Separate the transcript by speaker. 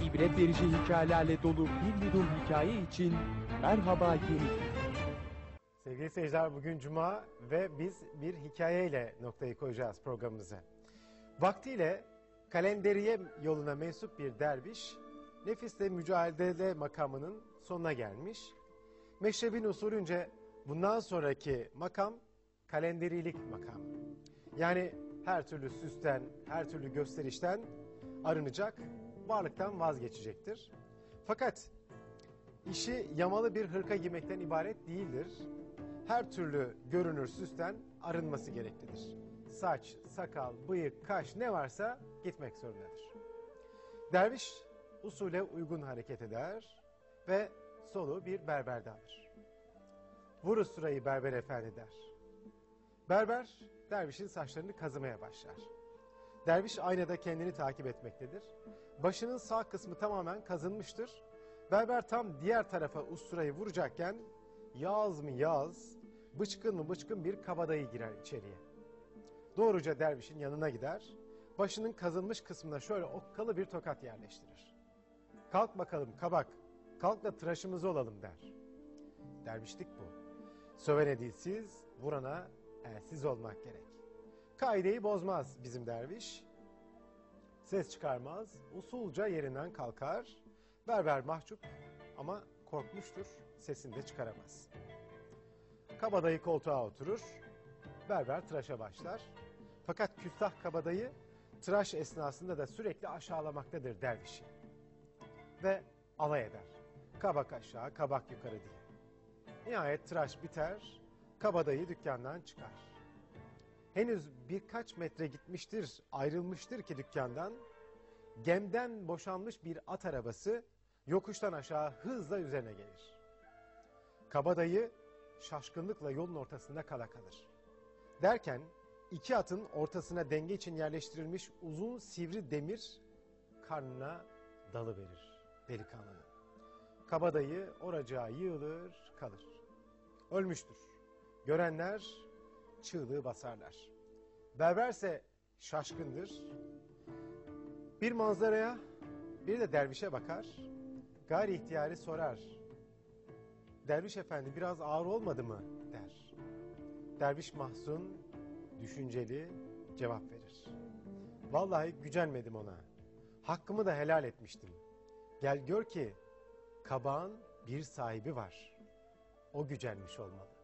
Speaker 1: ibret verici hikayelerle dolu bir yudum hikaye için merhaba yeni.
Speaker 2: Sevgili seyirciler bugün Cuma ve biz bir hikayeyle noktayı koyacağız programımıza. Vaktiyle kalenderiye yoluna mensup bir derviş, nefisle mücadele makamının sonuna gelmiş. Meşrebin usulünce bundan sonraki makam kalenderilik makamı. Yani her türlü süsten, her türlü gösterişten arınacak, varlıktan vazgeçecektir. Fakat işi yamalı bir hırka giymekten ibaret değildir. Her türlü görünür süsten arınması gereklidir. Saç, sakal, bıyık, kaş ne varsa gitmek zorundadır. Derviş usule uygun hareket eder ve soluğu bir berberde alır. Vur usturayı berber efendi der. Berber dervişin saçlarını kazımaya başlar. Derviş aynada kendini takip etmektedir. Başının sağ kısmı tamamen kazınmıştır. Berber tam diğer tarafa usturayı vuracakken yağız mı yağız, bıçkın mı bıçkın bir kabadayı girer içeriye. Doğruca dervişin yanına gider, başının kazınmış kısmına şöyle okkalı bir tokat yerleştirir. Kalk bakalım kabak, kalk da tıraşımızı olalım der. Dervişlik bu. Sövene dilsiz, vurana elsiz olmak gerek. Kaideyi bozmaz bizim derviş. Ses çıkarmaz, usulca yerinden kalkar. Berber mahcup ama korkmuştur, sesini de çıkaramaz. Kabadayı koltuğa oturur, berber tıraşa başlar. Fakat küstah kabadayı tıraş esnasında da sürekli aşağılamaktadır dervişi. Ve alay eder. Kabak aşağı, kabak yukarı diye. Nihayet tıraş biter, kabadayı dükkandan çıkar. Henüz birkaç metre gitmiştir, ayrılmıştır ki dükkandan, gemden boşanmış bir at arabası yokuştan aşağı hızla üzerine gelir. Kabadayı şaşkınlıkla yolun ortasında kala kalır. Derken iki atın ortasına denge için yerleştirilmiş uzun sivri demir karnına dalı verir delikanlının. Kabadayı oracağa yığılır kalır. Ölmüştür. Görenler çığlığı basarlar. Berberse şaşkındır. Bir manzaraya bir de dervişe bakar. Gayri ihtiyari sorar. Derviş efendi biraz ağır olmadı mı der. Derviş mahzun, düşünceli cevap verir. Vallahi gücenmedim ona. Hakkımı da helal etmiştim. Gel gör ki kabağın bir sahibi var. O gücenmiş olmalı.